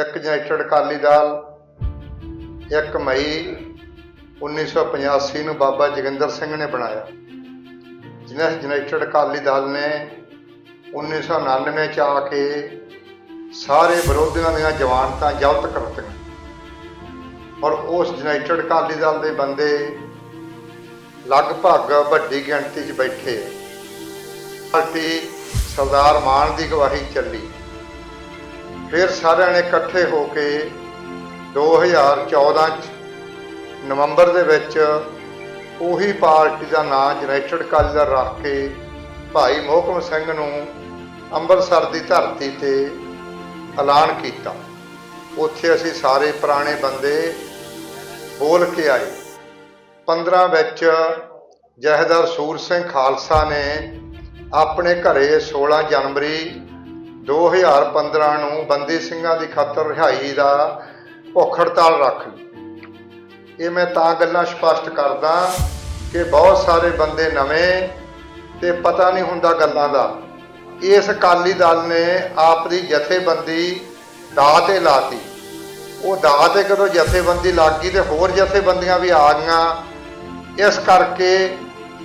ਇੱਕ ਜਨਰੇਟਡ ਅਕਾਲੀ ਦਲ 1 ਮਈ 1985 ਨੂੰ ਬਾਬਾ ਜੋਗਿੰਦਰ ਸਿੰਘ ਨੇ ਬਣਾਇਆ। ਜਿਨ੍ਹਾਂ ਜਨਰੇਟਡ ਅਕਾਲੀ ਦਲ ਨੇ 1999 ਚ ਆ ਕੇ ਸਾਰੇ ਵਿਰੋਧੀਆਂ ਦੀਆਂ ਜਵਾਨਤਾਂ ਜ਼ਬਤ ਕਰਤੀਆਂ। ਔਰ ਉਸ ਜਨਰੇਟਡ ਅਕਾਲੀ ਦਲ ਦੇ ਬੰਦੇ ਲਗਭਗ ਵੱਡੀ ਗਿਣਤੀ 'ਚ ਬੈਠੇ। ਆ ਪਾਰਟੀ ਸਰਦਾਰ ਮਾਨ ਦੀ ਗਵਾਹੀ ਚੱਲੀ। ਫਿਰ ਸਾਰਿਆਂ ਨੇ ਇਕੱਠੇ ਹੋ ਕੇ 2014 ਚ ਨਵੰਬਰ ਦੇ ਵਿੱਚ ਉਹੀ ਪਾਰਟੀ ਦਾ ਨਾਂ ਜਨਰੇਟਡ ਅਕਾਲੀ ਦਲ ਰੱਖ ਕੇ ਭਾਈ ਮੋਹਕਮ ਸਿੰਘ ਨੂੰ ਅੰਮ੍ਰਿਤਸਰ ਦੀ ਧਰਤੀ ਤੇ ਐਲਾਨ ਕੀਤਾ। ਉੱਥੇ ਅਸੀਂ ਸਾਰੇ ਪੁਰਾਣੇ ਬੰਦੇ ਬੋਲ ਕੇ ਆਏ। 15 ਵਿੱਚ ਜਹਦਰ ਸੂਰ ਸਿੰਘ ਖਾਲਸਾ ਨੇ ਆਪਣੇ ਘਰੇ 16 ਜਨਵਰੀ 2015 ਨੂੰ ਬੰਦੀ ਸਿੰਘਾਂ ਦੀ ਖਾਤਰ ਰਿਹਾਈ ਦਾ ਭੁੱਖ ਹੜਤਾਲ ਰੱਖ ਲਈ। ਇਹ ਮੈਂ ਤਾਂ ਗੱਲਾਂ ਸਪਸ਼ਟ ਕਰਦਾ ਕਿ ਬਹੁਤ ਸਾਰੇ ਬੰਦੇ ਨਵੇਂ ਤੇ ਪਤਾ ਨਹੀਂ ਹੁੰਦਾ ਗੱਲਾਂ ਦਾ। ਇਸ ਅਕਾਲੀ ਦਲ ਨੇ ਆਪ ਦੀ ਜਥੇਬੰਦੀ ਦਾ ਤੇ ਲਾਤੀ ਉਹ ਦਾ ਤੇ ਕਦੋਂ ਜਥੇਬੰਦੀ ਲੱਗ ਗਈ ਤੇ ਹੋਰ ਜਥੇਬੰਦੀਆਂ ਵੀ ਆ ਗਈਆਂ, ਇਸ ਕਰਕੇ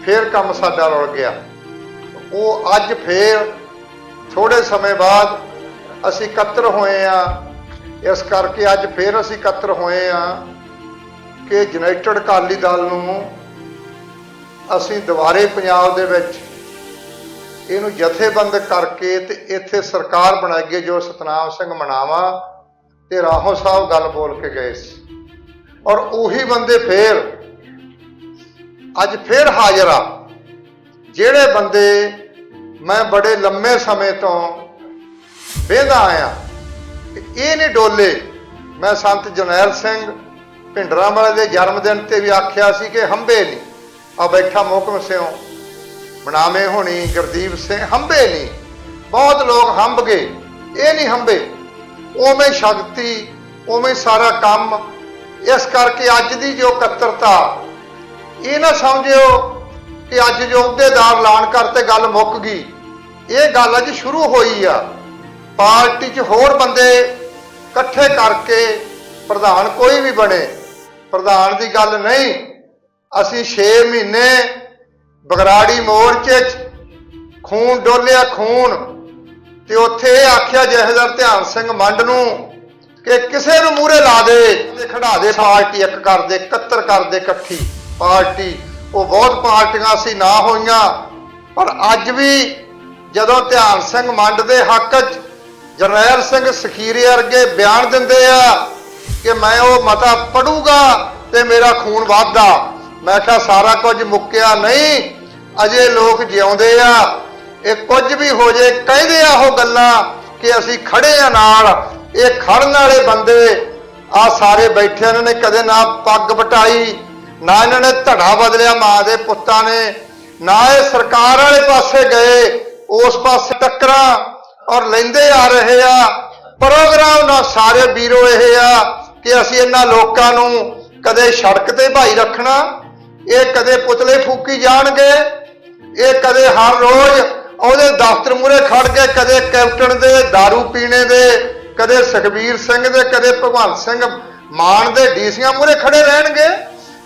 ਫਿਰ ਕੰਮ ਸਾਡਾ ਰੁਲ ਗਿਆ। ਉਹ ਅੱਜ ਫੇਰ ਥੋੜੇ ਸਮੇਂ ਬਾਅਦ ਅਸੀਂ ਇਕੱਤਰ ਹੋਏ ਆ ਇਸ ਕਰਕੇ ਅੱਜ ਫੇਰ ਅਸੀਂ ਇਕੱਤਰ ਹੋਏ ਆ ਕਿ ਯੂਨਾਈਟਿਡ ਅਕਾਲੀ ਦਲ ਨੂੰ ਅਸੀਂ ਦੁਬਾਰੇ ਪੰਜਾਬ ਦੇ ਵਿੱਚ ਇਹਨੂੰ ਜਥੇਬੰਦ ਕਰਕੇ ਤੇ ਇੱਥੇ ਸਰਕਾਰ ਬਣਾਈਏ ਜੋ ਸਤਨਾਮ ਸਿੰਘ ਮਨਾਵਾ ਤੇ ਰਾਹੋਂ ਸਾਹਿਬ ਗੱਲ ਬੋਲ ਕੇ ਗਏ ਸੀ। ਔਰ ਉਹੀ ਬੰਦੇ ਫੇਰ ਅੱਜ ਫੇਰ ਹਾਜ਼ਰ ਆ। ਜਿਹੜੇ ਬੰਦੇ ਮੈਂ ਬੜੇ ਲੰਮੇ ਸਮੇਂ ਤੋਂ ਵੇਂਦਾ ਆਇਆ। ਤੇ ਇਹ ਨਹੀਂ ਡੋਲੇ, ਮੈਂ ਸੰਤ ਜਨੈਲ ਸਿੰਘ ਭਿੰਡਰਾਂ ਵਾਲੇ ਦੇ ਜਨਮ ਦਿਨ ਤੇ ਵੀ ਆਖਿਆ ਸੀ ਕਿ ਹੰਬੇ ਨਹੀਂ ਆ ਬੈਠਾ ਮੋਕਮ ਸਿਓ ਬਣਾਵੇਂ ਹੋਣੀ ਗੁਰਦੀਪ ਸਿੰਘ, ਹੰਬੇ ਨਹੀਂ ਬਹੁਤ ਲੋਕ ਹੰਬ ਗਏ, ਇਹ ਨਹੀਂ ਹੰਬੇ। ਉਵੇਂ ਸ਼ਕਤੀ, ਉਵੇਂ ਸਾਰਾ ਕੰਮ, ਇਸ ਕਰਕੇ ਅੱਜ ਦੀ ਜੋ ਕੱਤਰਤਾ ਇਹ ਨਾ ਸਮਝਿਓ ਕਿ ਅੱਜ ਜੋ ਅਹੁਦੇਦਾਰ ਐਲਾਨ ਕਰਤੇ ਗੱਲ ਮੁੱਕ ਗਈ। ਇਹ ਗੱਲ ਅੱਜ ਸ਼ੁਰੂ ਹੋਈ ਆ। ਪਾਰਟੀ 'ਚ ਹੋਰ ਬੰਦੇ ਇਕੱਠੇ ਕਰਕੇ ਪ੍ਰਧਾਨ ਕੋਈ ਵੀ ਬਣੇ, ਪ੍ਰਧਾਨ ਦੀ ਗੱਲ ਨਹੀਂ। ਅਸੀਂ 6 ਮਹੀਨੇ ਬਗਰਾੜੀ ਮੋਰਚੇ 'ਚ ਖੂਨ ਡੋਲਿਆ ਖੂਨ ਤੇ ਉੱਥੇ ਇਹ ਆਖਿਆ ਜਹੇਦਾਰ ਧਿਆਨ ਸਿੰਘ ਮੰਡ ਨੂੰ ਕਿ ਕਿਸੇ ਨੂੰ ਮੂਹਰੇ ਲਾ ਦੇ ਤੇ ਖੜਾ ਦੇ ਪਾਰਟੀ ਇੱਕ ਕਰ ਦੇ 71 ਕਰ ਦੇ ਇਕੱਠੀ ਪਾਰਟੀ। ਉਹ ਬਹੁਤ ਪਾਰਟੀਆਂ ਸੀ, ਨਾ ਹੋਈਆਂ। ਪਰ ਅੱਜ ਵੀ ਜਦੋਂ ਧਿਆਨ ਸਿੰਘ ਮੰਡ ਦੇ ਹੱਕ 'ਚ ਜਰਨੈਲ ਸਿੰਘ ਸਖੀਰੇ ਵਰਗੇ ਬਿਆਨ ਦਿੰਦੇ ਆ ਕਿ ਮੈਂ ਉਹ ਮਤਾ ਪੜੂਗਾ ਤੇ ਮੇਰਾ ਖੂਨ ਵੱਧਦਾ, ਮੈਂ ਕਿਹਾ ਸਾਰਾ ਕੁਝ ਮੁੱਕਿਆ ਨਹੀਂ, ਅਜੇ ਲੋਕ ਜਿਉਂਦੇ ਆ, ਇਹ ਕੁਝ ਵੀ ਹੋ ਜੇ ਕਹਿੰਦੇ ਆ ਉਹ ਗੱਲਾਂ ਕਿ ਅਸੀਂ ਖੜੇ ਆ ਨਾਲ, ਇਹ ਖੜਨ ਵਾਲੇ ਬੰਦੇ ਆ ਸਾਰੇ ਬੈਠੇ ਇਹਨਾਂ ਨੇ ਕਦੇ ਨਾ ਪੱਗ ਬਟਾਈ ਨਾ ਇਹਨਾਂ ਨੇ ਧੜਾ ਬਦਲਿਆ, ਮਾਂ ਦੇ ਪੁੱਤਾਂ ਨੇ। ਨਾ ਇਹ ਸਰਕਾਰ ਵਾਲੇ ਪਾਸੇ ਗਏ, ਉਸ ਪਾਸੇ ਟੱਕਰਾਂ ਔਰ ਲੈਂਦੇ ਆ ਰਹੇ ਆ। ਪ੍ਰੋਗਰਾਮ ਨਾਲ ਸਾਰੇ ਵੀਰੋ ਇਹ ਆ ਕਿ ਅਸੀਂ ਇਹਨਾਂ ਲੋਕਾਂ ਨੂੰ ਕਦੇ ਸੜਕ ਤੇ ਭਾਈ ਰੱਖਣਾ, ਇਹ ਕਦੇ ਪੁਤਲੇ ਫੂਕੀ ਜਾਣਗੇ, ਇਹ ਕਦੇ ਹਰ ਰੋਜ਼ ਉਹਦੇ ਦਫ਼ਤਰ ਮੂਰੇ ਖੜ ਕੇ ਕਦੇ ਕੈਪਟਨ ਦੇ दारू ਪੀਣੇ ਦੇ, ਕਦੇ ਸੁਖਬੀਰ ਸਿੰਘ ਦੇ, ਕਦੇ ਭਗਵੰਤ ਸਿੰਘ ਮਾਨ ਦੇ ਡੀਸੀਆਂ ਮੂਰੇ ਖੜੇ ਰਹਿਣਗੇ।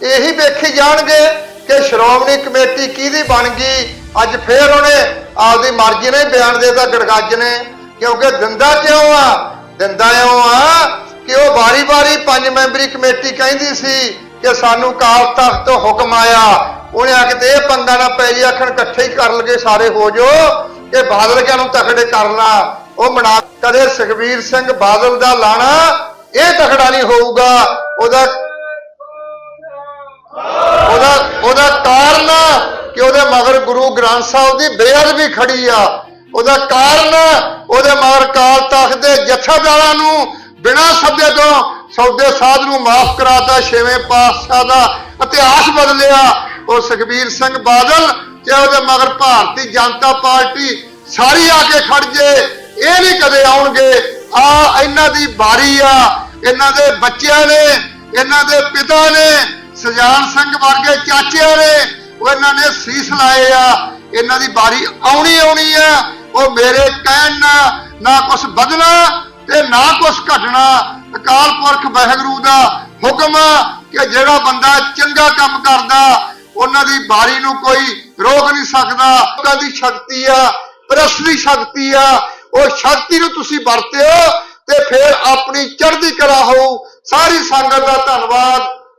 ਇਹੀ ਵੇਖੀ ਜਾਣਗੇ ਕਿ ਸ਼੍ਰੋਮਣੀ ਕਮੇਟੀ ਕਿਹਦੀ ਬਣ ਗਈ। ਅੱਜ ਫੇਰ ਉਹਨੇ ਆਪਦੀ ਮਰਜ਼ੀ ਨਾਲ ਬਿਆਨ ਦੇਤਾ ਗੜਗੱਜ ਨੇ, ਕਿਉਂਕਿ ਦਿੰਦਾ ਕਿਉਂ ਆ? ਦਿੰਦਾ ਇਉਂ ਆ ਕਿ ਉਹ ਵਾਰੀ-ਵਾਰੀ ਪੰਜ ਮੈਂਬਰੀ ਕਮੇਟੀ ਕਹਿੰਦੀ ਸੀ ਕਿ ਸਾਨੂੰ ਕਾਲ ਤਖਤ ਤੋਂ ਹੁਕਮ ਆਇਆ। ਉਹਨੇ ਆ ਕੇ ਤੇ ਇਹ ਪੰਗਾ ਨਾ ਪੈ ਜੀ ਆਖਣ ਇਕੱਠੇ ਹੀ ਕਰ ਲਗੇ ਸਾਰੇ, ਹੋ ਜੋ, ਕਿ ਬਾਦਲ ਕਿਆਂ ਨੂੰ ਤਖੜੇ ਕਰਨਾ ਉਹ ਮਨਾ ਕਦੇ ਸੁਖਬੀਰ ਸਿੰਘ ਬਾਦਲ ਦਾ ਲਾਣਾ, ਇਹ ਤਖੜਾ ਨਹੀਂ ਹੋਊਗਾ। ਉਹਦਾ ਉਹਦਾ ਉਹਦਾ ਕਾਰਨ ਕਿ ਉਹਦੇ ਮਗਰ ਗੁਰੂ ਗ੍ਰੰਥ ਸਾਹਿਬ ਦੀ ਬੇਅਦਬੀ ਖੜੀ ਆ। ਉਹਦਾ ਕਾਰਨ ਉਹਦੇ ਮਗਰ ਕਾਲ ਤਖਤ ਦੇ ਜਥੇਦਾਰਾਂ ਨੂੰ ਬਿਨਾਂ ਸੱਦੇ ਤੋਂ ਸੌਦੇ ਸਾਧ ਨੂੰ ਮਾਫ ਕਰਾਤਾ, ਛੇਵੇਂ ਪਾਤਸ਼ਾਹ ਦਾ ਇਤਿਹਾਸ ਬਦਲਿਆ। ਉਹ ਸੁਖਬੀਰ ਸਿੰਘ ਬਾਦਲ ਤੇ ਉਹਦੇ ਮਗਰ ਭਾਰਤੀ ਜਨਤਾ ਪਾਰਟੀ ਸਾਰੀ ਆ ਕੇ ਖੜ ਜੇ। ਇਹ ਨਹੀਂ ਕਦੇ ਆਉਣਗੇ, ਆ ਇਹਨਾਂ ਦੀ ਬਾਰੀ ਆ। ਇਹਨਾਂ ਦੇ ਬੱਚਿਆਂ ਨੇ, ਇਹਨਾਂ ਦੇ ਪਿਤਾ ਨੇ ਸਜਾਨ ਸਿੰਘ ਵਰਗੇ ਚਾਚਿਆਂ ਨੇ ਉਹ ਇਹਨਾਂ ਨੇ ਸੀਸ ਲਾਏ ਆ, ਇਹਨਾਂ ਦੀ ਬਾਰੀ ਆਉਣੀ ਆਉਣੀ ਆ, ਉਹ ਮੇਰੇ ਕਹਿਣ ਨਾਲ ਨਾ ਕੁਝ ਬਦਲਾ ਤੇ ਨਾ ਕੁਛ ਘਟਣਾ। ਅਕਾਲ ਪੁਰਖ ਵਾਹਿਗੁਰੂ ਦਾ ਹੁਕਮ ਕਿ ਜਿਹੜਾ ਬੰਦਾ ਚੰਗਾ ਕੰਮ ਕਰਦਾ, ਉਹਨਾਂ ਦੀ ਬਾਰੀ ਨੂੰ ਕੋਈ ਰੋਕ ਨਹੀਂ ਸਕਦਾ। ਉਹਨਾਂ ਦੀ ਸ਼ਕਤੀ ਆ ਪ੍ਰਸਲੀ ਸ਼ਕਤੀ ਆ, ਉਹ ਸ਼ਕਤੀ ਨੂੰ ਤੁਸੀਂ ਵਰਤਿਓ ਤੇ ਫਿਰ ਆਪਣੀ ਚੜ੍ਹਦੀ ਕਲਾ ਹੋਊ। ਸਾਰੀ ਸੰਗਤ ਦਾ ਧੰਨਵਾਦ।